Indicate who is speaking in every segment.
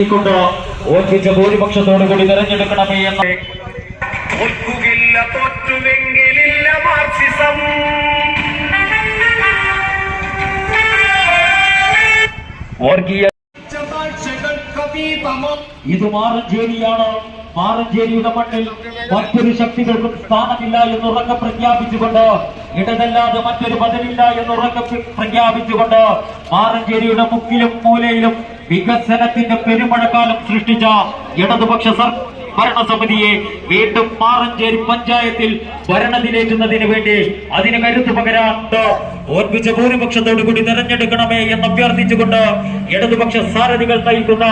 Speaker 1: കൊണ്ട് ഓർപ്പിച്ച ഭൂരിപക്ഷത്തോടു കൂടി തെരഞ്ഞെടുക്കണമേ എന്ന്
Speaker 2: തോൽക്കുകില്ല തോറ്റുമെങ്കിലില്ല
Speaker 1: വർഗീയ ഇത് മാറഞ്ചേരിയാണ്. മാറഞ്ചേരിയുടെ മണ്ണിൽ മറ്റൊരു ശക്തികൾക്കും സ്ഥാനമില്ല എന്ന് ഉറക്കെ പ്രഖ്യാപിച്ചുകൊണ്ട് ഇടതല്ലാതെ മറ്റൊരു ബദലില്ല എന്ന് ഉറക്കെ പ്രഖ്യാപിച്ചുകൊണ്ട് മാറഞ്ചേരിയുടെ മുക്കിലും മൂലയിലും വികസനത്തിന്റെ പെരുമഴക്കാലം സൃഷ്ടിച്ച ഇടതുപക്ഷ ഭരണസമിതിയെ വീണ്ടും മാറഞ്ചേരി പഞ്ചായത്തിൽ ഭരണത്തിലേറ്റുന്നതിന് വേണ്ടി അതിന് കരുത്ത് പകരാൻ ഓർപ്പിച്ച ഭൂരിപക്ഷത്തോടു കൂടി തെരഞ്ഞെടുക്കണമേ എന്ന് അഭ്യർത്ഥിച്ചുകൊണ്ട് ഇടതുപക്ഷ സാരഥികൾ നയിക്കുന്ന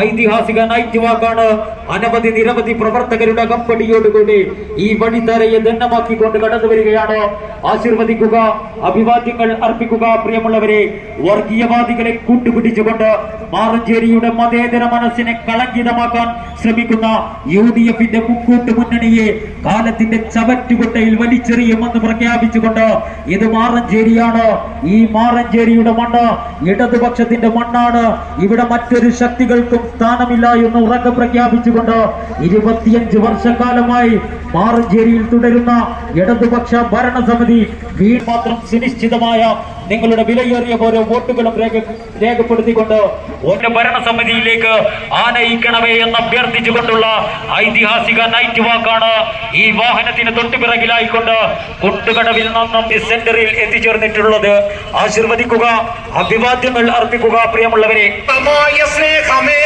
Speaker 1: ഐതിഹാസിക നൈറ്റ് വാക്കാണ് അനവധി നിരവധി പ്രവർത്തകരുടെ കമ്പടിയോടുകൂടി ഈ വഴിത്തരയെ ദണ്ഡമാക്കിക്കൊണ്ട് കടന്നു വരികയാണ്. ആശീർവദിക്കുക അഭിവാദ്യങ്ങൾ അർപ്പിക്കുക പ്രിയമുള്ളവരെ വർഗീയവാദികളെ കൂട്ടുപിടിച്ചുകൊണ്ട് മാറഞ്ചേരിയുടെ മതേതര മനസ്സിനെ കളങ്കിതമാക്കാൻ ശ്രമിക്കുന്ന യു ഡി എഫിന്റെ മുക്കൂട്ട് മുന്നണിയെ കാലത്തിന്റെ ചവറ്റുകുട്ടയിൽ വലിച്ചെറിയുമെന്ന് പ്രഖ്യാപിച്ചുകൊണ്ട് ഇത് മാറഞ്ചേരിയാണ് ഈ മാറഞ്ചേരിയുടെ മണ്ണ്. ഇടതുപക്ഷത്തിന്റെ മണ്ണാണ്. ഇവിടെ മറ്റൊരു ശക്തികൾക്കും സ്ഥാനമില്ല എന്ന് ഉറക്കെ പ്രഖ്യാപിച്ചുകൊണ്ട് ഇരുപത്തിയഞ്ച് വർഷക്കാലമായി മാറഞ്ചേരിയിൽ തുടരുന്ന ഇടതുപക്ഷ ഭരണസമിതി മാത്രം സുനിശ്ചിതമായ നിങ്ങളുടെ വിലയേറിയ ഓരോ വോട്ടുകളും രേഖ രേഖപ്പെടുത്തിക്കൊണ്ട് ഒരു ഭരണസമിതിയിലേക്ക് ആനയിക്കണമേ എന്ന് അഭ്യർത്ഥിച്ചുകൊണ്ടുള്ള ഐതിഹാസിക നൈറ്റ് വാക്കാണ് ഈ വാഹനത്തിന് തൊട്ടുപിറകിലായിക്കൊണ്ട് കുട്ടുകടവിൽ നിന്നും സെന്ററിൽ എത്തിച്ചേർന്നിട്ടുള്ളത്. ആശീർവദിക്കുക അഭിവാദ്യങ്ങൾ അർപ്പിക്കുക പ്രിയമുള്ളവരെ.
Speaker 2: സ്നേഹമേ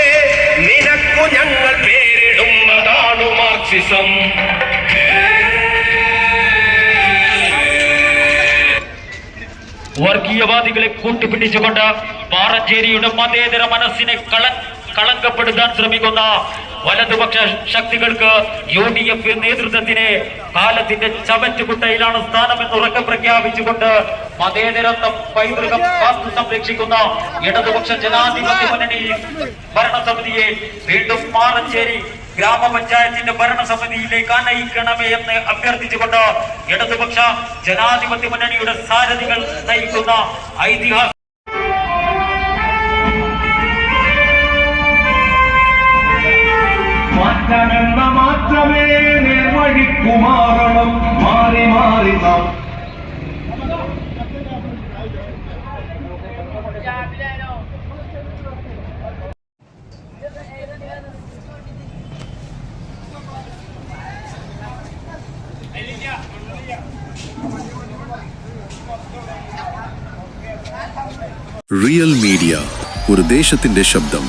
Speaker 2: ഞങ്ങൾ പേരിടും. മാർക്സിസം.
Speaker 1: വർഗീയവാദികളെ കൂട്ടുപിടിച്ചുകൊണ്ട് പാറഞ്ചേരിയുടെ മതേതര മനസ്സിനെ കള കളങ്കപ്പെടുത്താൻ ശ്രമിക്കുന്ന വലതുപക്ഷ ശക്തികൾക്ക് യു ഡി എഫ് നേതൃത്വത്തിന് കാലത്തിന്റെ ചവറ്റുകുട്ടയിലാണ് സ്ഥാനമെന്ന് ഉറക്കം പ്രഖ്യാപിച്ചുകൊണ്ട് മതേതരത്വം പൈതൃകം കാത്തു സംരക്ഷിക്കുന്ന ഇടതുപക്ഷ ജനാധിപത്യ മുന്നണി ഭരണസമിതിയെ വീണ്ടും പാറഞ്ചേരി ഗ്രാമപഞ്ചായത്തിന്റെ ഭരണസമിതിയിലേക്ക് അനയിക്കണമേ എന്ന് അഭ്യർത്ഥിച്ചുകൊണ്ട് ഇടതുപക്ഷ ജനാധിപത്യ മുന്നണിയുടെ സാരഥികൾ നയിക്കുന്ന ഐതിഹാസിക
Speaker 2: മാറ്റാനെന്ന മാത്രമേ നിർവഴിക്കുമാറണം മാറി മാറി നാം
Speaker 3: റിയൽ മീഡിയ ഒരു ദേശത്തിന്റെ ശബ്ദം.